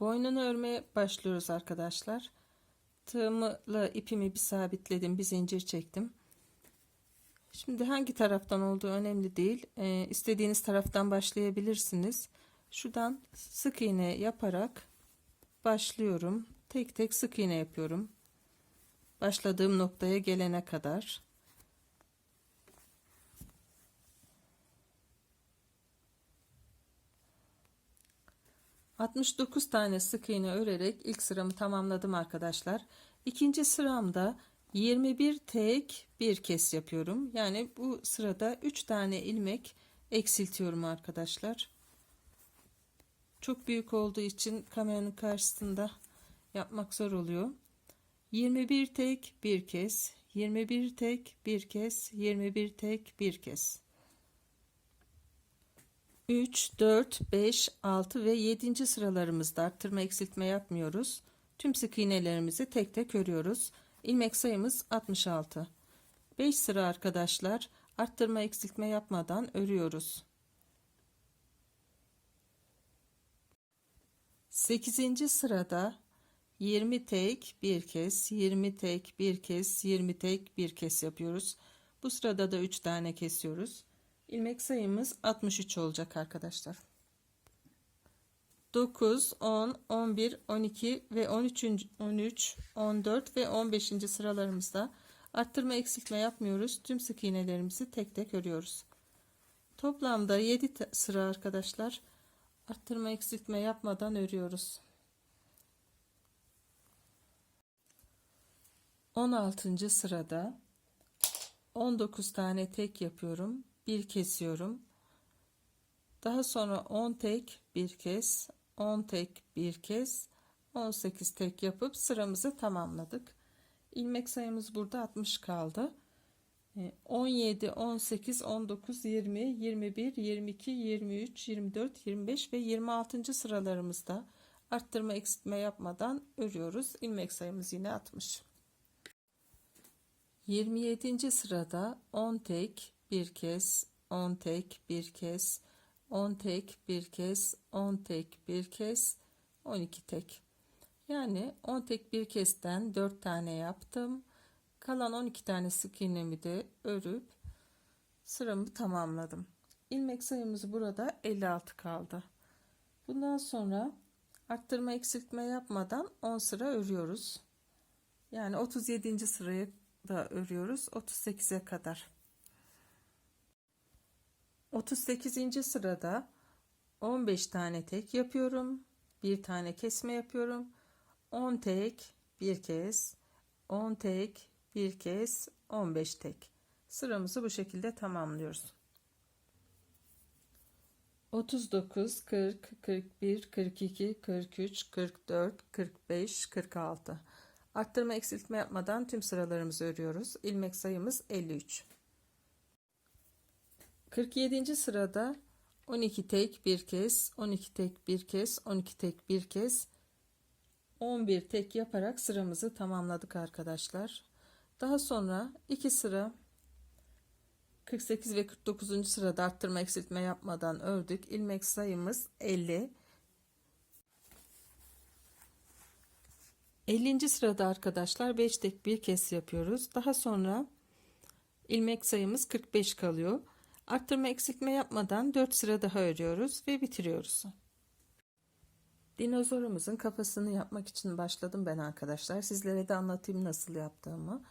Boynunu örmeye başlıyoruz arkadaşlar. Tığımla ipimi bir sabitledim. Bir zincir çektim. Şimdi hangi taraftan olduğu önemli değil. Ee, istediğiniz taraftan başlayabilirsiniz. Şuradan sık iğne yaparak başlıyorum. Tek tek sık iğne yapıyorum. Başladığım noktaya gelene kadar. ...69 tane sık iğne örerek ilk sıramı tamamladım arkadaşlar. İkinci sıramda 21 tek bir kes yapıyorum. Yani bu sırada 3 tane ilmek eksiltiyorum arkadaşlar. Çok büyük olduğu için kameranın karşısında yapmak zor oluyor. 21 tek bir kez, 21 tek bir kez, 21 tek bir kez. 3, 4, 5, 6 ve 7. sıralarımızda arttırma eksiltme yapmıyoruz. Tüm sık iğnelerimizi tek tek örüyoruz. İlmek sayımız 66. 5 sıra arkadaşlar arttırma eksiltme yapmadan örüyoruz. 8. sırada 20 tek bir kez, 20 tek bir kez, 20 tek bir kez yapıyoruz. Bu sırada da 3 tane kesiyoruz. İlmek sayımız 63 olacak arkadaşlar. 9, 10, 11, 12 ve 13. 13, 14 ve 15. sıralarımızda arttırma eksiltme yapmıyoruz. Tüm sık iğnelerimizi tek tek örüyoruz. Toplamda 7 sıra arkadaşlar arttırma eksiltme yapmadan örüyoruz. 16. sırada 19 tane tek yapıyorum. Bir kesiyorum. Daha sonra 10 tek bir kez, 10 tek bir kez, 18 tek yapıp sıramızı tamamladık. İlmek sayımız burada 60 kaldı. 17, 18, 19, 20, 21, 22, 23, 24, 25 ve 26. sıralarımızda arttırma eksiltme yapmadan örüyoruz. İlmek sayımız yine 60. 27. sırada 10 tek bir kez, 10 tek bir kez, 10 tek bir kez, 10 tek bir kez, 12 tek. Yani 10 tek bir kezden 4 tane yaptım. Kalan 12 tane sık iğnemi de örüp sıramı tamamladım. İlmek sayımız burada 56 kaldı. Bundan sonra arttırma eksiltme yapmadan 10 sıra örüyoruz. Yani 37. sırayı da örüyoruz 38'e kadar. 38. sırada 15 tane tek yapıyorum. Bir tane kesme yapıyorum. 10 tek bir kez, 10 tek bir kez, 15 tek. Sıramızı bu şekilde tamamlıyoruz. 39, 40, 41, 42, 43, 44, 45, 46. Arttırma eksiltme yapmadan tüm sıralarımızı örüyoruz. İlmek sayımız 53. 47. sırada 12 tek bir kez, 12 tek bir kez, 12 tek bir kez, 11 tek yaparak sıramızı tamamladık arkadaşlar. Daha sonra 2 sıra 48 ve 49. sırada arttırma eksiltme yapmadan ördük. İlmek sayımız 50. 50. sırada arkadaşlar 5 tek bir kez yapıyoruz. Daha sonra ilmek sayımız 45 kalıyor. Arttırma eksiltme yapmadan 4 sıra daha örüyoruz ve bitiriyoruz. Dinozorumuzun kafasını yapmak için başladım ben arkadaşlar. Sizlere de anlatayım nasıl yaptığımı.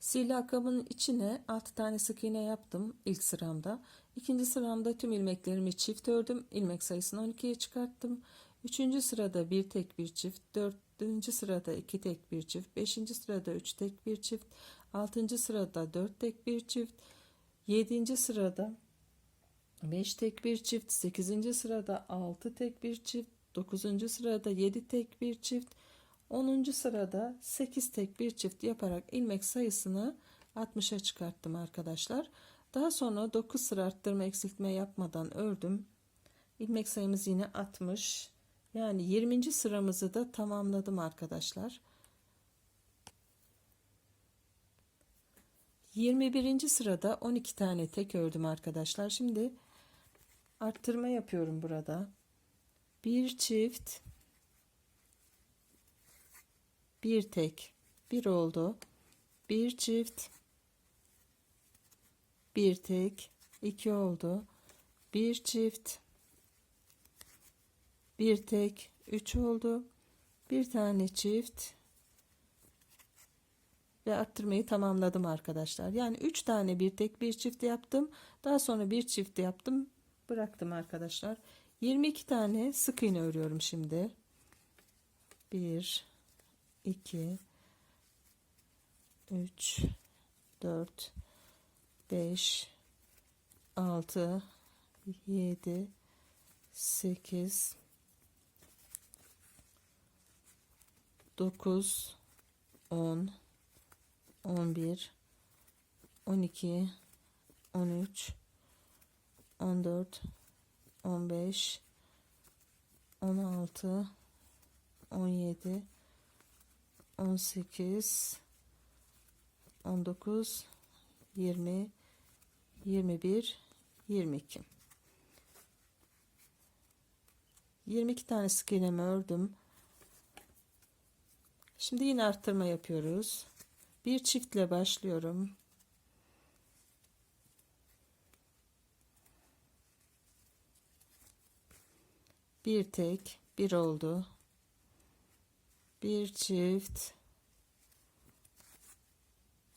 Silakamın içine 6 tane sık iğne yaptım ilk sıramda. İkinci sıramda tüm ilmeklerimi çift ördüm. İlmek sayısını 12'ye çıkarttım. Üçüncü sırada bir tek bir çift. Dördüncü sırada iki tek bir çift. Beşinci sırada üç tek bir çift. Altıncı sırada dört tek bir çift. Yedinci sırada beş tek bir çift. Sekizinci sırada altı tek bir çift. Dokuzuncu sırada yedi tek bir çift. 10. sırada 8 tek bir çift yaparak ilmek sayısını 60'a çıkarttım arkadaşlar. Daha sonra 9 sıra arttırma eksiltme yapmadan ördüm. İlmek sayımız yine 60. Yani 20. sıramızı da tamamladım arkadaşlar. 21. sırada 12 tane tek ördüm arkadaşlar. Şimdi arttırma yapıyorum burada. Bir çift bir tek bir oldu bir çift bir tek iki oldu bir çift bir tek üç oldu bir tane çift ve arttırmayı tamamladım arkadaşlar. Yani 3 tane bir tek bir çift yaptım. Daha sonra bir çift yaptım. Bıraktım arkadaşlar. 22 tane sık iğne örüyorum şimdi. 1 2 3 4 5 6 7 8 9 10 11 12 13 14 15 16 17 18 19 20 21 22 22 tane sık iğnemi ördüm. Şimdi yine arttırma yapıyoruz. Bir çiftle başlıyorum. Bir tek, bir oldu. Bir çift.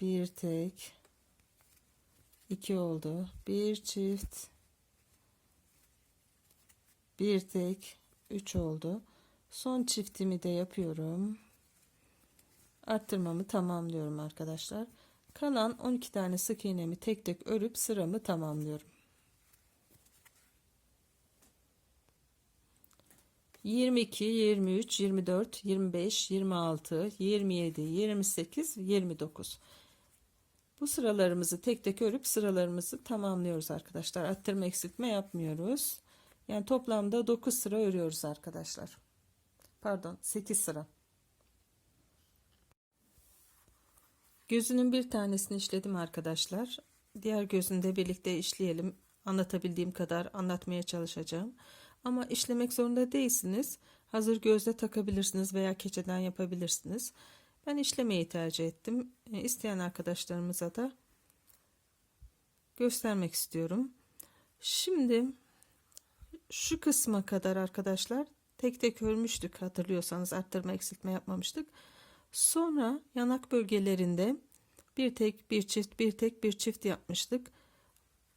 Bir tek. iki oldu. Bir çift. Bir tek, üç oldu. Son çiftimi de yapıyorum arttırmamı tamamlıyorum arkadaşlar. Kalan 12 tane sık iğnemi tek tek örüp sıramı tamamlıyorum. 22, 23, 24, 25, 26, 27, 28, 29. Bu sıralarımızı tek tek örüp sıralarımızı tamamlıyoruz arkadaşlar. Arttırma eksiltme yapmıyoruz. Yani toplamda 9 sıra örüyoruz arkadaşlar. Pardon 8 sıra. Gözünün bir tanesini işledim arkadaşlar. Diğer gözünü de birlikte işleyelim. Anlatabildiğim kadar anlatmaya çalışacağım. Ama işlemek zorunda değilsiniz. Hazır gözle takabilirsiniz veya keçeden yapabilirsiniz. Ben işlemeyi tercih ettim. E, isteyen arkadaşlarımıza da göstermek istiyorum. Şimdi şu kısma kadar arkadaşlar tek tek örmüştük hatırlıyorsanız arttırma eksiltme yapmamıştık. Sonra yanak bölgelerinde bir tek bir çift bir tek bir çift yapmıştık.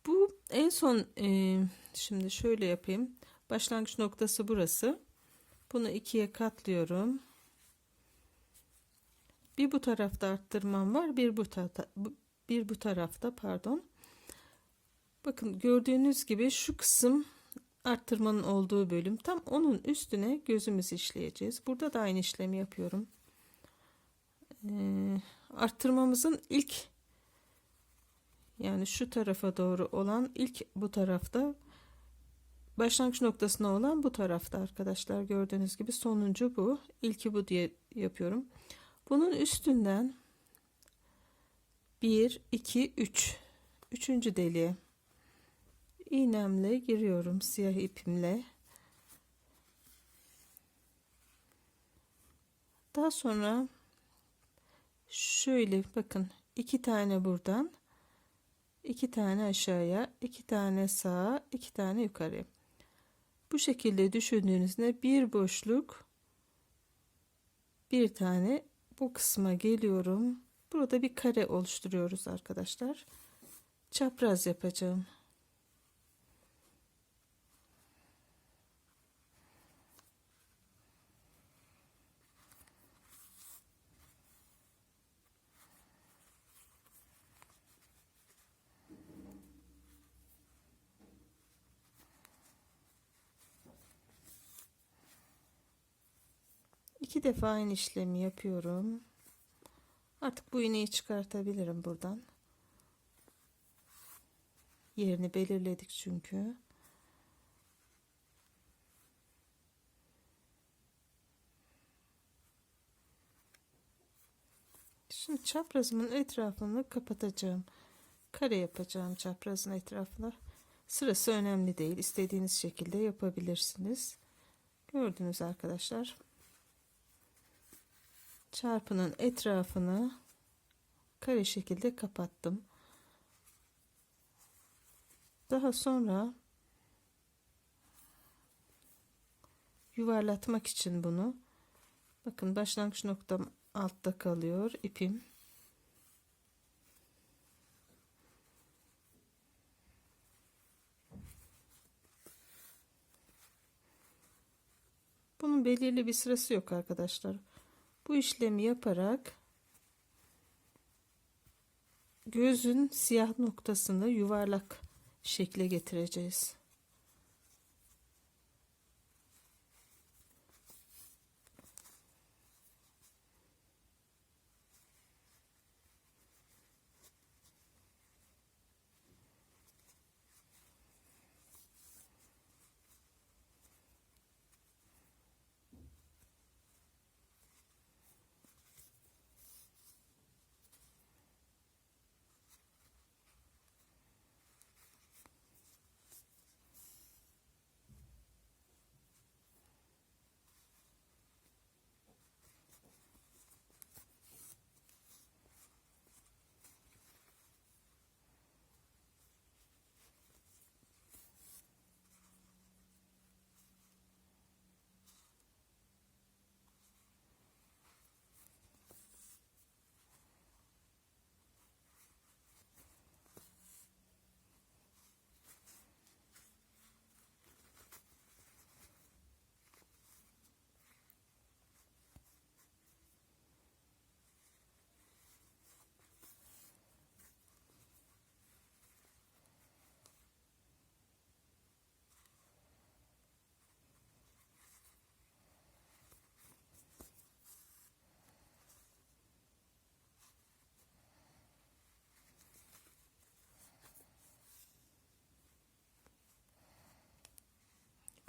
Bu en son e, şimdi şöyle yapayım. Başlangıç noktası burası. Bunu ikiye katlıyorum. Bir bu tarafta arttırmam var. Bir bu tarafta bir bu tarafta pardon. Bakın gördüğünüz gibi şu kısım arttırmanın olduğu bölüm. Tam onun üstüne gözümüzü işleyeceğiz. Burada da aynı işlemi yapıyorum arttırmamızın ilk yani şu tarafa doğru olan ilk bu tarafta başlangıç noktasına olan bu tarafta arkadaşlar. Gördüğünüz gibi sonuncu bu ilki bu diye yapıyorum. Bunun üstünden 1 2 3 üçüncü deliğe iğnemle giriyorum siyah ipimle. Daha sonra şöyle bakın iki tane buradan iki tane aşağıya iki tane sağa iki tane yukarı. Bu şekilde düşündüğünüzde bir boşluk bir tane bu kısma geliyorum. Burada bir kare oluşturuyoruz arkadaşlar. Çapraz yapacağım iki defa aynı işlemi yapıyorum. Artık bu iğneyi çıkartabilirim buradan. Yerini belirledik çünkü. Şimdi çaprazımın etrafını kapatacağım. Kare yapacağım çaprazın etrafına. Sırası önemli değil. İstediğiniz şekilde yapabilirsiniz. Gördünüz arkadaşlar. Çarpının etrafını kare şekilde kapattım. Daha sonra yuvarlatmak için bunu bakın başlangıç noktam altta kalıyor ipim bunun belirli bir sırası yok arkadaşlar bu işlemi yaparak gözün siyah noktasını yuvarlak şekle getireceğiz.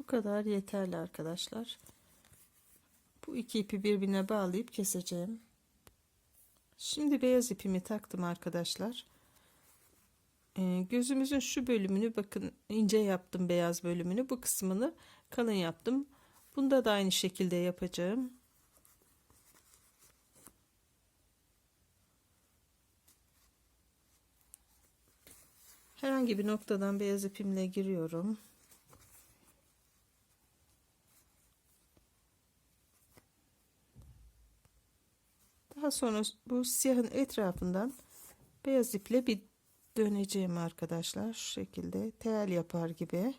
Bu kadar yeterli arkadaşlar. Bu iki ipi birbirine bağlayıp keseceğim. Şimdi beyaz ipimi taktım arkadaşlar. Ee, gözümüzün şu bölümünü bakın ince yaptım beyaz bölümünü. Bu kısmını kalın yaptım. Bunda da aynı şekilde yapacağım. Herhangi bir noktadan beyaz ipimle giriyorum. Daha sonra bu siyahın etrafından beyaz iple bir döneceğim arkadaşlar. Şu şekilde tel yapar gibi.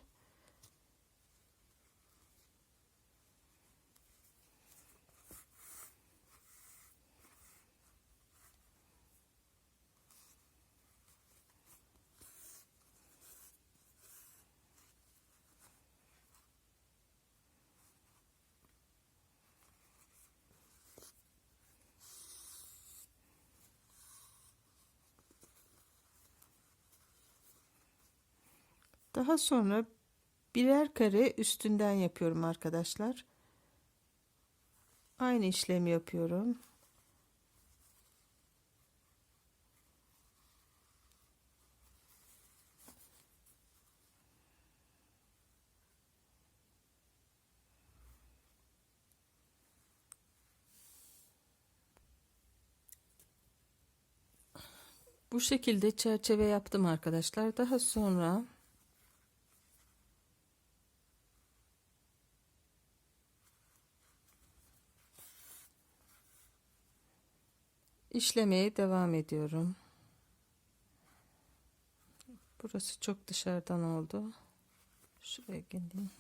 Daha sonra birer kare üstünden yapıyorum arkadaşlar. Aynı işlemi yapıyorum. Bu şekilde çerçeve yaptım arkadaşlar. Daha sonra işlemeye devam ediyorum. Burası çok dışarıdan oldu. Şuraya geleyim.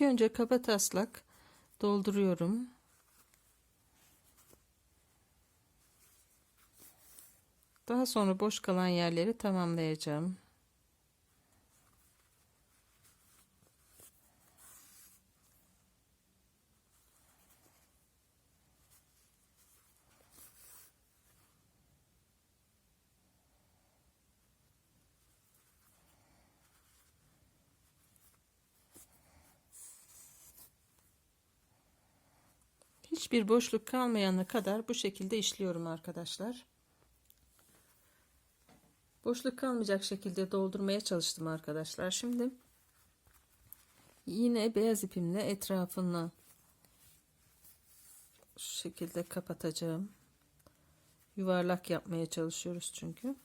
İlk önce kaba taslak dolduruyorum. Daha sonra boş kalan yerleri tamamlayacağım. Hiçbir boşluk kalmayana kadar bu şekilde işliyorum arkadaşlar. Boşluk kalmayacak şekilde doldurmaya çalıştım arkadaşlar. Şimdi yine beyaz ipimle etrafını şu şekilde kapatacağım. Yuvarlak yapmaya çalışıyoruz çünkü.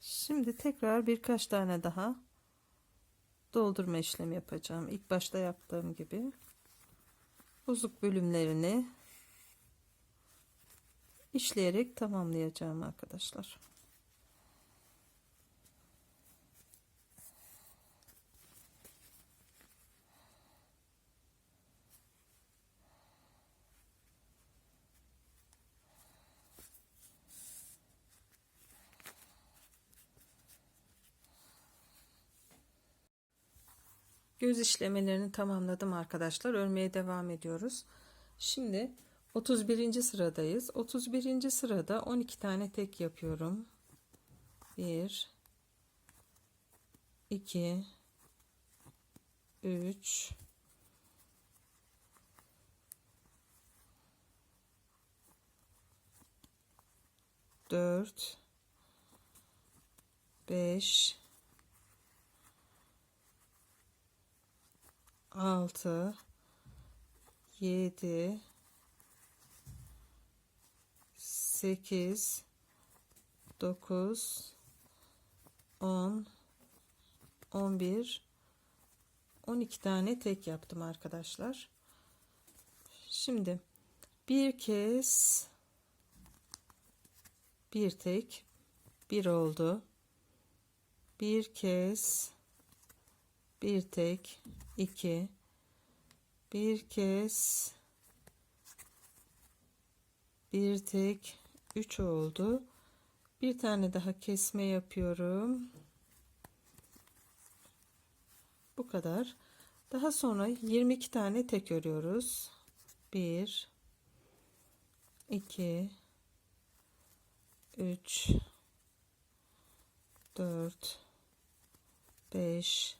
Şimdi tekrar birkaç tane daha doldurma işlemi yapacağım. İlk başta yaptığım gibi bozuk bölümlerini işleyerek tamamlayacağım arkadaşlar. Göz işlemelerini tamamladım arkadaşlar. Örmeye devam ediyoruz. Şimdi 31. sıradayız. 31. sırada 12 tane tek yapıyorum. 1 2 3 4 5 6 7 8 9 10 11 12 tane tek yaptım arkadaşlar. Şimdi bir kez bir tek bir oldu. Bir kez bir tek 2 bir kez bir tek 3 oldu. Bir tane daha kesme yapıyorum. Bu kadar. Daha sonra 22 tane tek örüyoruz. 1 2 3 4 5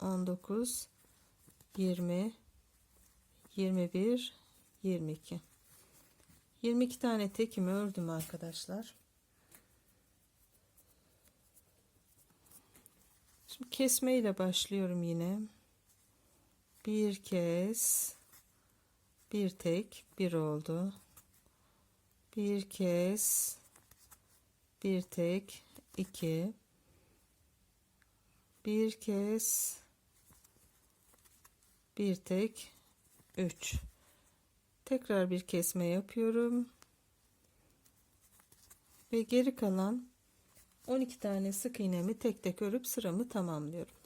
19 20 21 22 22 tane tekimi ördüm arkadaşlar Şimdi kesme ile başlıyorum yine. Bir kez bir tek bir oldu. Bir kez bir tek iki bir kez bir tek 3 tekrar bir kesme yapıyorum ve geri kalan 12 tane sık iğnemi tek tek örüp sıramı tamamlıyorum.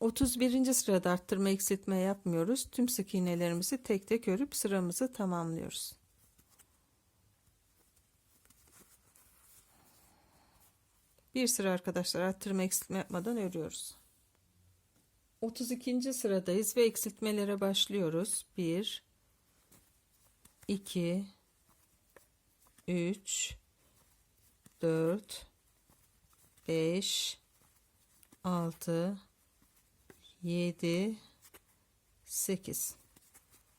Otuz birinci sırada arttırma eksiltme yapmıyoruz. Tüm sık iğnelerimizi tek tek örüp sıramızı tamamlıyoruz. Bir sıra arkadaşlar arttırma eksiltme yapmadan örüyoruz. 32. sıradayız ve eksiltmelere başlıyoruz. 1 2 3 4 5 6 7 8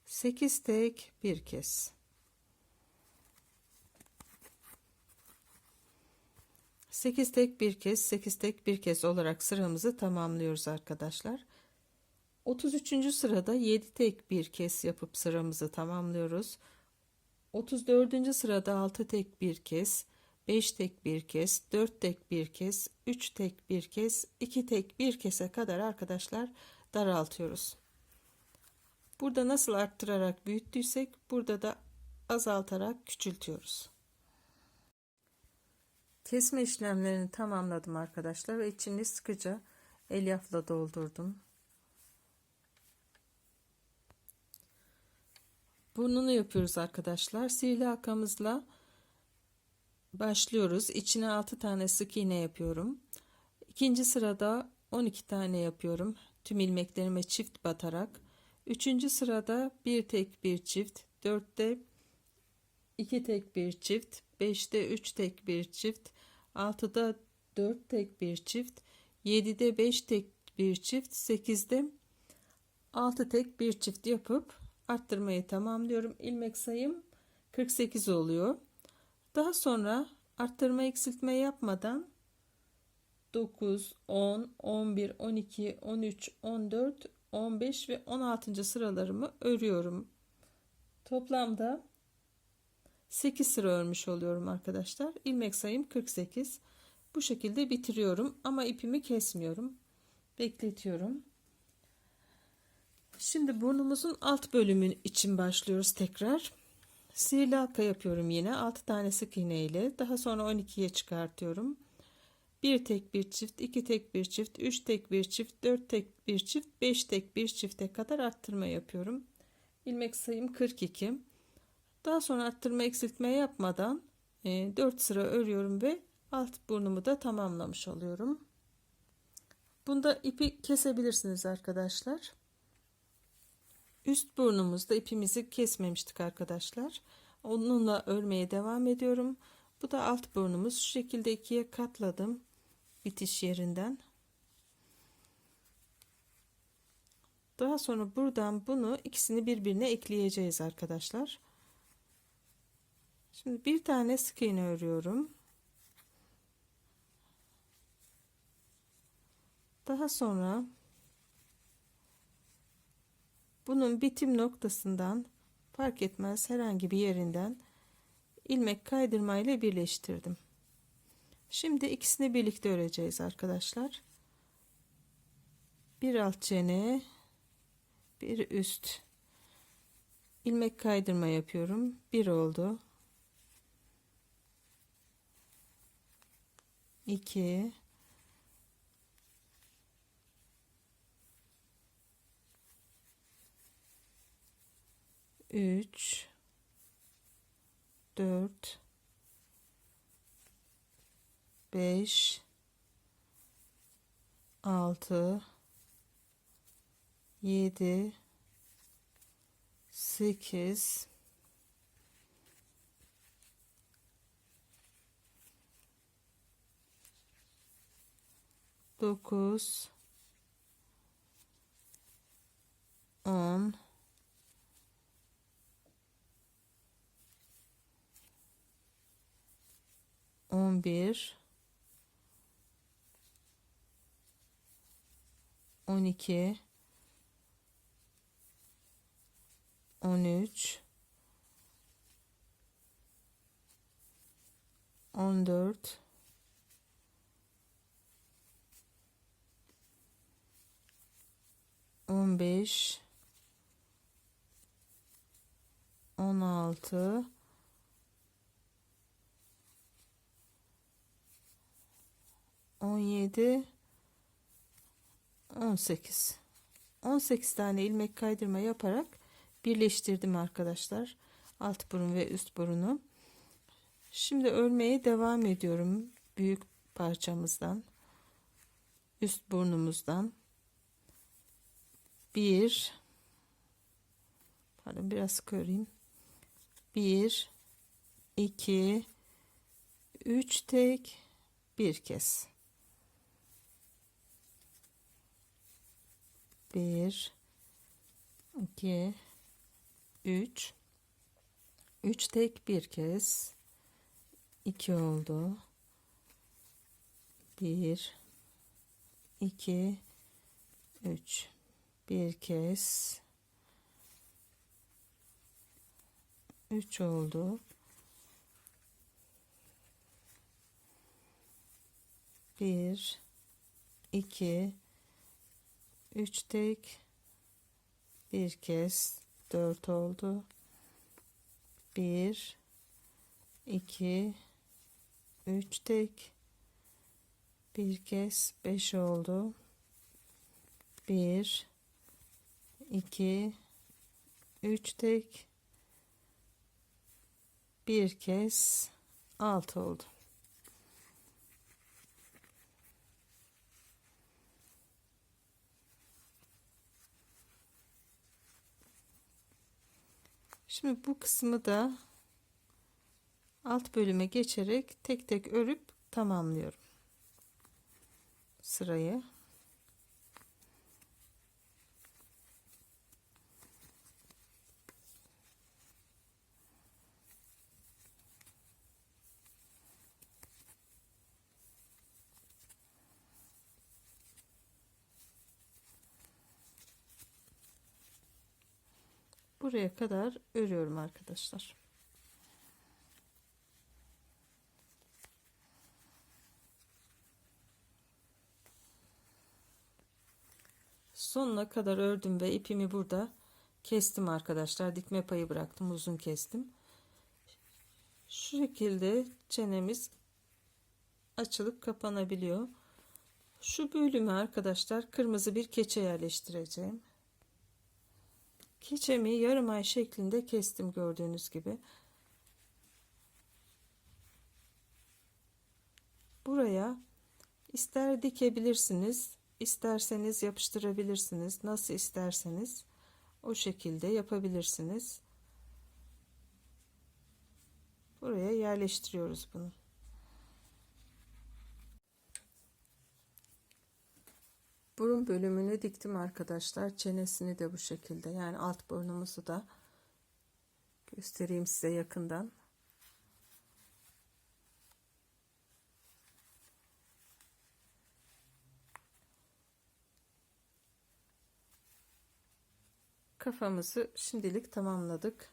8 tek bir kez 8 tek bir kez 8 tek bir kez olarak sıramızı tamamlıyoruz arkadaşlar 33. sırada 7 tek bir kez yapıp sıramızı tamamlıyoruz 34. sırada 6 tek bir kez 5 tek bir kez 4 tek bir kez 3 tek bir kez 2 tek bir kese kadar arkadaşlar daraltıyoruz burada nasıl arttırarak büyüttüysek burada da azaltarak küçültüyoruz Kesme işlemlerini tamamladım arkadaşlar ve içini sıkıca elyafla doldurdum. Burnunu yapıyoruz arkadaşlar. Sihirli halkamızla başlıyoruz. İçine 6 tane sık iğne yapıyorum. İkinci sırada 12 tane yapıyorum. Tüm ilmeklerime çift batarak. Üçüncü sırada bir tek bir çift. Dörtte iki tek bir çift. 5'te 3 tek bir çift, 6'da 4 tek bir çift, 7'de 5 tek bir çift, 8'de 6 tek bir çift yapıp arttırmayı tamamlıyorum. İlmek sayım 48 oluyor. Daha sonra arttırma eksiltme yapmadan 9, 10, 11, 12, 13, 14, 15 ve 16. sıralarımı örüyorum. Toplamda 8 sıra örmüş oluyorum arkadaşlar. İlmek sayım 48. Bu şekilde bitiriyorum ama ipimi kesmiyorum. Bekletiyorum. Şimdi burnumuzun alt bölümü için başlıyoruz tekrar. Sihirli halka yapıyorum yine 6 tane sık iğne ile. Daha sonra 12'ye çıkartıyorum. 1 tek bir çift, 2 tek bir çift, 3 tek bir çift, 4 tek bir çift, 5 tek bir çifte kadar arttırma yapıyorum. İlmek sayım 42. Daha sonra arttırma eksiltme yapmadan e, 4 sıra örüyorum ve alt burnumu da tamamlamış oluyorum. Bunda ipi kesebilirsiniz arkadaşlar. Üst burnumuzda ipimizi kesmemiştik arkadaşlar. Onunla örmeye devam ediyorum. Bu da alt burnumuz. Şu şekilde ikiye katladım. Bitiş yerinden. Daha sonra buradan bunu ikisini birbirine ekleyeceğiz arkadaşlar. Şimdi bir tane sık iğne örüyorum. Daha sonra bunun bitim noktasından fark etmez herhangi bir yerinden ilmek kaydırma ile birleştirdim. Şimdi ikisini birlikte öreceğiz arkadaşlar. Bir alt çene, bir üst ilmek kaydırma yapıyorum. Bir oldu. 2 3 4 5 6 7 8 9 10 11 11 12 13 14 15 16 17 18 18 tane ilmek kaydırma yaparak birleştirdim arkadaşlar. Alt burun ve üst burunu. Şimdi örmeye devam ediyorum büyük parçamızdan üst burnumuzdan bir. Pardon biraz sık öreyim bir iki üç tek bir kez. Bir iki üç. Üç tek bir kez. İki oldu. Bir iki üç bir kez 3 oldu. 1 2 3 tek bir kez 4 oldu. 1 2 3 tek bir kez 5 oldu. 1 2 3 tek bir kez 6 oldu. Şimdi bu kısmı da alt bölüme geçerek tek tek örüp tamamlıyorum. Sırayı. Buraya kadar örüyorum arkadaşlar. Sonuna kadar ördüm ve ipimi burada kestim arkadaşlar. Dikme payı bıraktım. Uzun kestim. Şu şekilde çenemiz açılıp kapanabiliyor. Şu bölümü arkadaşlar kırmızı bir keçe yerleştireceğim. Keçemi yarım ay şeklinde kestim gördüğünüz gibi. Buraya ister dikebilirsiniz, isterseniz yapıştırabilirsiniz. Nasıl isterseniz o şekilde yapabilirsiniz. Buraya yerleştiriyoruz bunu. Burun bölümünü diktim arkadaşlar. Çenesini de bu şekilde. Yani alt burnumuzu da göstereyim size yakından. Kafamızı şimdilik tamamladık.